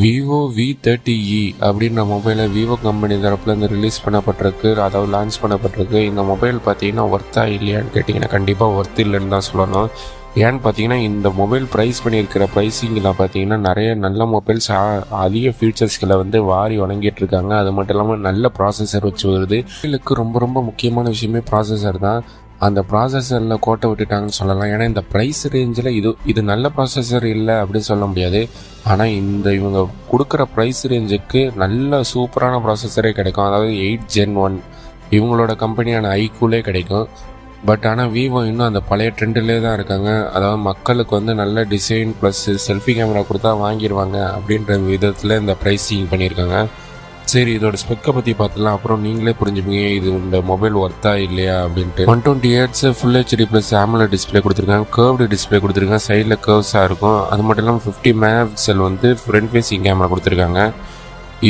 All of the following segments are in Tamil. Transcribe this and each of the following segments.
விவோ வி தேர்ட்டி இ அப்படின்ற மொபைலை விவோ கம்பெனி தரப்பில் தரப்புலேருந்து ரிலீஸ் பண்ணப்பட்டிருக்கு. அதாவது லான்ச் பண்ணப்பட்டிருக்கு. இந்த மொபைல் பார்த்தீங்கன்னா ஒர்த்தா இல்லையான்னு கேட்டிங்கன்னா கண்டிப்பாக ஒர்த் இல்லைன்னு தான் சொல்லணும். ஏன்னு பார்த்தீங்கன்னா இந்த மொபைல் ப்ரைஸ் பண்ணியிருக்கிற ப்ரைஸிங்கில் பார்த்தீங்கன்னா நிறைய நல்ல மொபைல்ஸ் அதிக ஃபீச்சர்ஸ்களை வந்து வாரி வழங்கிட்டு இருக்காங்க. அது மட்டும் இல்லாமல் நல்ல ப்ராசஸர் வச்சு வருது. மொபைலுக்கு ரொம்ப ரொம்ப முக்கியமான விஷயமே ப்ராசஸர் தான். அந்த ப்ராசஸரில் கோட்டை விட்டுட்டாங்கன்னு சொல்லலாம். ஏன்னா இந்த ப்ரைஸ் ரேஞ்சில் இது இது நல்ல ப்ராசஸர் இல்லை அப்படின்னு சொல்ல முடியாது. ஆனால் இந்த இவங்க கொடுக்குற ப்ரைஸ் ரேஞ்சுக்கு நல்ல சூப்பரான ப்ராசஸரே கிடைக்கும். அதாவது எயிட் ஜென் ஒன் இவங்களோட கம்பெனியான ஐக்கூலே கிடைக்கும். பட் ஆனால் விவோ இன்னும் அந்த பழைய ட்ரெண்டிலே தான் இருக்காங்க. அதாவது மக்களுக்கு வந்து நல்ல டிசைன் ப்ளஸ் செல்ஃபி கேமரா கொடுத்தா வாங்கிடுவாங்க அப்படின்ற விதத்தில் இந்த ப்ரைஸிங் பண்ணியிருக்காங்க. சரி இதோட ஸ்பெக்கை பற்றி பார்த்துலாம் அப்புறம் நீங்களே புரிஞ்சுப்பீங்க இது இந்த மொபைல் ஒர்த்தா இல்லையா அப்படின்ட்டு. One twenty hertz full HD plus AMOLED display கொடுத்துருக்காங்க. கர்வ்டு டிஸ்பிளே கொடுத்துருக்காங்க. சைடில் கர்வ்ஸாக இருக்கும். அது மட்டும் இல்லாமல் ஃபிஃப்டி மெகா பிக்சல் வந்து ஃப்ரண்ட் ஃபேஸிங் கேமரா கொடுத்துருக்காங்க.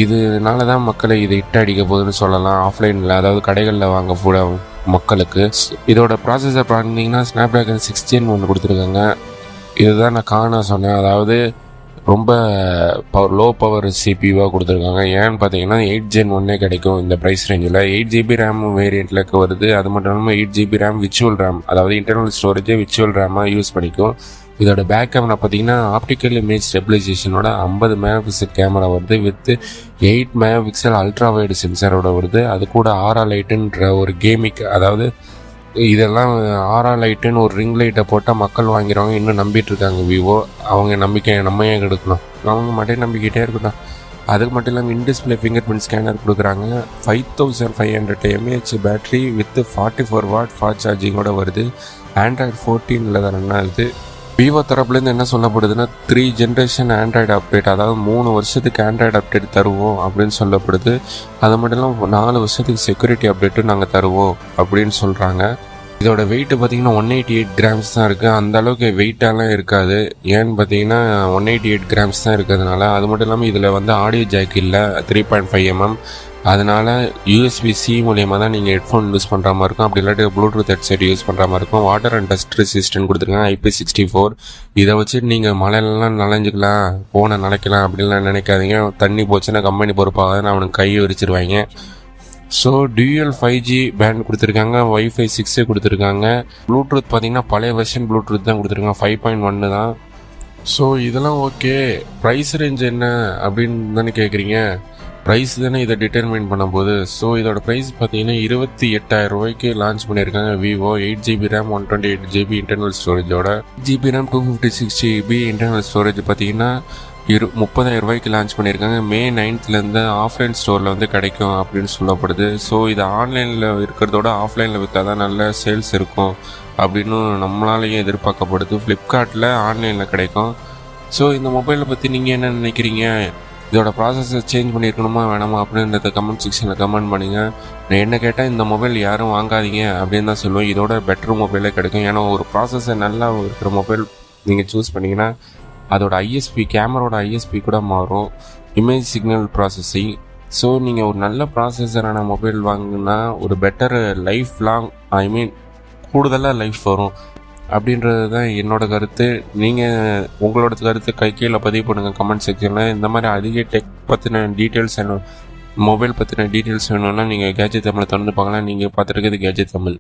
இதனால தான் மக்களை இது இட்டு அடிக்க போகுதுன்னு சொல்லலாம். ஆஃப்லைனில் அதாவது கடைகளில் வாங்க கூட மக்களுக்கு. இதோட ப்ராசஸர் பார்த்தீங்கன்னா ஸ்னாப் ட்ராகன் சிக்ஸ்டீன் ஒன்று கொடுத்துருக்காங்க. இதுதான் நான் காண சொன்னேன். அதாவது ரொம்ப பவர் லோ பவர் சிபியூவாக கொடுத்துருக்காங்க. ஏன்னு பார்த்தீங்கன்னா எயிட் ஜென் ஒன்னே கிடைக்கும் இந்த ப்ரைஸ் ரேஞ்சில் எயிட் ஜிபி ரேம் வேரியண்ட்டில் வருது. அது மட்டும் இல்லாமல் எயிட் ஜிபி ரேம் விச்சுவல் ரேம் அதாவது இன்டர்னல் ஸ்டோரேஜே விச்சுவல் ரேமாக யூஸ் பண்ணிக்கும். இதோட பேக் கேமரா பார்த்தீங்கன்னா ஆப்டிக்கல் இமேஜ் ஸ்டெபிலைசேஷனோட ஐம்பது மெகா பிக்சல் கேமரா வருது with eight megapixel ultra wide சென்சாரோட வருது. அது கூட ஆரா லைட்டுன்ற ஒரு கேமிக் அதாவது இதெல்லாம் ஆரா லைட்டுன்னு ஒரு ரிங் லைட்டை போட்டால் மக்கள் வாங்கிறவங்க இன்னும் நம்பிட்டு இருக்காங்க விவோ. அவங்க நம்பிக்கை நம்ம ஏன் எடுக்கணும் அவங்க மட்டும் நம்பிக்கிட்டே இருக்கட்டும் அதுக்கு மட்டும் இல்லாமல் இன்டிஸ்பிளே ஃபிங்கர் பிரிண்ட் ஸ்கேனர் கொடுக்குறாங்க. Five thousand five hundred M A H battery with forty four watt fast சார்ஜிங்கோட வருது. ஆண்ட்ராய்டு ஃபோர்டீனில் தான் ரன் ஆகுது. விவோ தரப்புலேருந்து என்ன சொல்லப்படுதுன்னா த்ரீ ஜென்ரேஷன் ஆண்ட்ராய்டு அப்டேட் அதாவது மூணு வருஷத்துக்கு ஆண்ட்ராய்டு அப்டேட் தருவோம் அப்படின்னு சொல்லப்படுது. அது மட்டும் இல்லாமல் நாலு வருஷத்துக்கு செக்யூரிட்டி அப்டேட்டும் நாங்கள் தருவோம் அப்படின்னு சொல்கிறாங்க இதோட வெயிட் பார்த்தீங்கன்னா ஒன் எயிட்டி எயிட் கிராம்ஸ் தான் இருக்குது அந்த அளவுக்கு வெயிட்டாலாம் இருக்காது. ஏன்னு பார்த்தீங்கன்னா ஒன் எயிட்டி எயிட் கிராம்ஸ் தான் இருக்கிறதுனால அது மட்டும் இல்லாமல் இதில் வந்து ஆடியோ ஜாக் இல்லை த்ரீ பாயிண்ட் ஃபைவ் எம்எம் அதனால் யூஎஸ்பி சி தான் நீங்கள் ஹெட்ஃபோன் யூஸ் பண்ணுற மாதிரி இருக்கும். அப்படி இல்லாட்டி ப்ளூடூத் ஹெட்செட் யூஸ் பண்ணுற மாதிரி இருக்கும். வாட்டர் அண்ட் டஸ்ட் ரெசிஸ்டன்ட் கொடுத்துருக்காங்க. ஐபி சிக்ஸ்டி ஃபோர் இதை வச்சு நீங்கள் மழையிலலாம் நனைஞ்சிக்கலாம் ஃபோனை நினைக்கலாம் அப்படின்லாம் நினைக்காதீங்க. தண்ணி போச்சுன்னா கம்பெனி பொறுப்பாக அவனுக்கு கையை விரிச்சிருவாங்க. So dual five G band கொடுத்துருக்காங்க. ஒய்ஃபை சிக்ஸே கொடுத்துருக்காங்க. ப்ளூடூத் பார்த்தீங்கன்னா பழைய வெர்ஷன் ப்ளூடூத் தான் கொடுத்துருக்காங்க. ஃபைவ் பாயிண்ட் ஒன்று தான். ஸோ இதெல்லாம் ஓகே ப்ரைஸ் ரேஞ்ச் என்ன அப்படின்னு தானே கேட்குறீங்க ப்ரைஸ் தானே இதை டிட்டர்மைன் பண்ணும்போது? ஸோ இதோட ப்ரைஸ் பார்த்தீங்கன்னா இருபத்தி எட்டாயிரம் ரூபாய்க்கு லான்ச் பண்ணியிருக்காங்க. Vivo eight GB RAM one twenty eight GB internal ஸ்டோரேஜோட GB RAM two fifty six GB internal storage பார்த்தீங்கன்னா இரு முப்பதாயிரம் ரூபாய்க்கு லான்ச் பண்ணியிருக்காங்க. மே நைன்த்லேருந்து ஆஃப்லைன் ஸ்டோரில் வந்து கிடைக்கும் அப்படின்னு சொல்லப்படுது. ஸோ இது ஆன்லைனில் இருக்கிறதோட ஆஃப்லைனில் விற்றா தான் நல்ல சேல்ஸ் இருக்கும் அப்படின்னு நம்மளாலேயே எதிர்பார்க்கப்படுது. ஃப்ளிப்கார்ட்டில் ஆன்லைனில் கிடைக்கும். ஸோ இந்த மொபைலை பற்றி நீங்கள் என்ன நினைக்கிறீங்க? இதோட ப்ராசஸை சேஞ்ச் பண்ணியிருக்கணுமா வேணாமா அப்படின்றத கமெண்ட் செக்ஷனில் கமெண்ட் பண்ணுங்கள் நான் என்ன கேட்டால் இந்த மொபைல் யாரும் வாங்காதீங்க அப்படின்னு தான் சொல்லுவேன். இதோட பெட்டர் மொபைலே கிடைக்கும். ஏன்னா ஒரு ப்ராசஸர் நல்லா இருக்கிற மொபைல் நீங்கள் சூஸ் பண்ணிங்கன்னா அதோட ஐஎஸ்பி கேமரோட ஐஎஸ்பி கூட மாறும். இமேஜ் சிக்னல் ப்ராசஸிங் ஸோ நீங்கள் ஒரு நல்ல ப்ராசஸரான மொபைல் வாங்கினா ஒரு better life long I mean கூடுதலாக லைஃப் வரும். அப்படின்றது தான் என்னோட கருத்து. நீங்கள் உங்களோட கருத்து கை கீழே பதிவு பண்ணுங்கள் கமெண்ட் செக்ஷனில் இந்த மாதிரி அதிக டெக் பற்றின டீட்டெயில்ஸ் வேணும். மொபைல் பற்றின டீட்டெயில்ஸ் வேணும்னா நீங்கள் கேஜெட் தமிழை திறந்து பார்க்கலாம். நீங்கள் பார்த்துருக்கிறது கேஜெட் தமிழ்